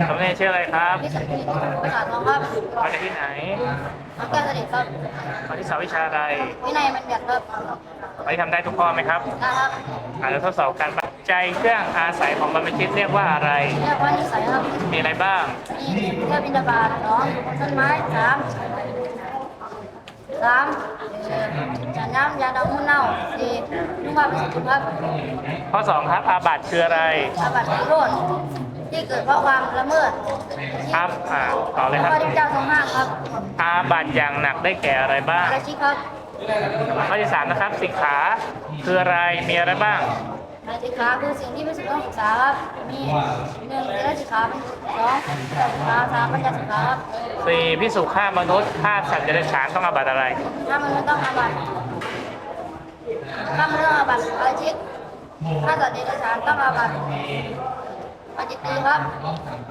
สามเณรชื่ออะไรครับที่สันติประสาททองครับมาจากที่ไหนน้ำแก้วเสด็จครับมาที่สาววิชาอะไรวินัยมันแบบครับวันนี้ทำได้ทุกข้อไหมครับนะครับอาจจะทดสอบการปัจจัยเครื่องอาศัยของบรรพชิตเรียกว่าอะไร เรียกว่านิสัยครับมีอะไรบ้างมีเที่ยวบินตบาตสองอยู่บนต้นไม้สามสามเอ่อจานน้ำยาดองมุ่นเน่าสี่นุ่งผ้าเป็นสุขครับข้อสองครับอาบัติคืออะไร อาบัติโทษ ที่เกิดเพราะความละเมิดครับอ่าต่อเลยครับข้อที่เจ้าทรงห้ามครับอาบัติอย่างหนักได้แก่อะไรบ้างอาชิกครับข้อที่สามนะครับสิกขาคืออะไรมีอะไรบ้าง อาสิกขาคือสิ่งที่ไม่สุต้องศึกษาครับมีหนึ่งเจตสิกขาเป็นสองแต่สิกขาสามปัญญาสิกขาครับสี่พิสุฆ่ามนุษย์ฆ่าสัตว์เดรัจฉานต้องอาบัติอะไร ถ้ามันษย์ต้องอาบัติถ้ามันษย์ต้องอาบัติอาชิกถ้าสัตว์เดรัจฉานต้องอาบัติ ปาจิตตีครับ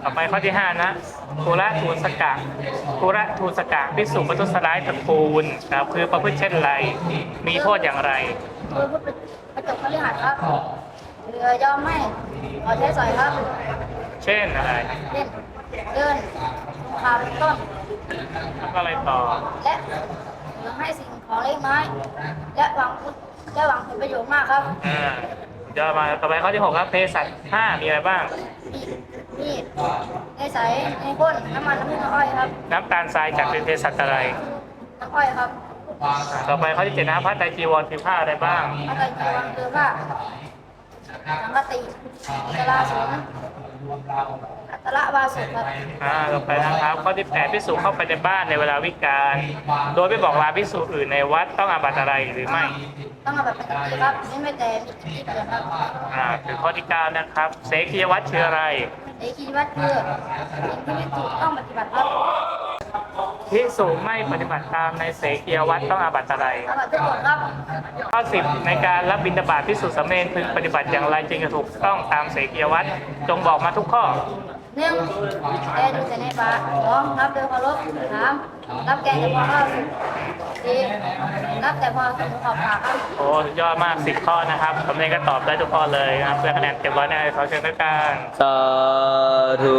ต่อไปข้อที่ห้านะคุระทูสกะคุระทูสกะพิสุปทุสร้ายตระกูลครับคือประพฤติเช่นไร มีโทษอย่างไรคือผู้ประจบคฤหัสถ์ครับ เรือยอมไม่ขอใช้สอยครับ เช่นอะไรเช่น เดินพาเป็นต้น แล้วก็อะไรต่อ และหรือให้สิ่งของเล็กน้อยและหวังพุและหวังผลประโยชน์มากครับ อ่า จะมาต่อไปข้อที่หกครับเภสัชห้ามีอะไรบ้าง มีมีดในใสในก้นน้ำมันน้ำมันน้ำอ้อยครับน้ำตาลทรายจากเป็นเภสัชอะไร น้ำอ้อยครับอ่าต่อไปข้อที่เจ็ดนะครับพระไตรจีวรคือผ้าอะไรบ้างพระไตรจีวรคือผ้าสังกติกลาสน อัตระวาสุครับอ่าต่อไปนะครับ ข้อที่แปดพิสุเข้าไปในบ้านในเวลาวิกาลโดยไม่บอกลาพิสุอื่นในวัดต้องอาบัติอะไรหรือไม่ ต้องเอาแบบปกติครับไม่ไม่แต่มีกิจที่เกิดครับอ่าคือข้อที่เก้านะครับเสกียวัตรคืออะไรเอกคีวัดคือสิ่งที่ไม่ถูกต้องปฏิบัติครับ พิสุไม่ปฏิบัติตามในเสกียวัตรต้องอาบัติอะไรอาบัติทุกกฎครับข้อสิบในการรับบิณฑบาตพิสุสามเณรพึงปฏิบัติอย่างไรจึงจะถูกต้องตามเสกียวัตรจงบอกมาทุกข้อหนึ่งแกดูแต่ในบาตรสองรับโดยเคารพสามรับแกงแต่พอข้าวสุกสี่รับแต่พอสุกขอบปากครับโอ้สุดยอดมากสิบข้อนะครับสามเณรก็ตอบได้ทุกข้อเลยนะครับเพื่อคะแนนเก็บไว้ในเขาเชิญด้วยกันสาธุ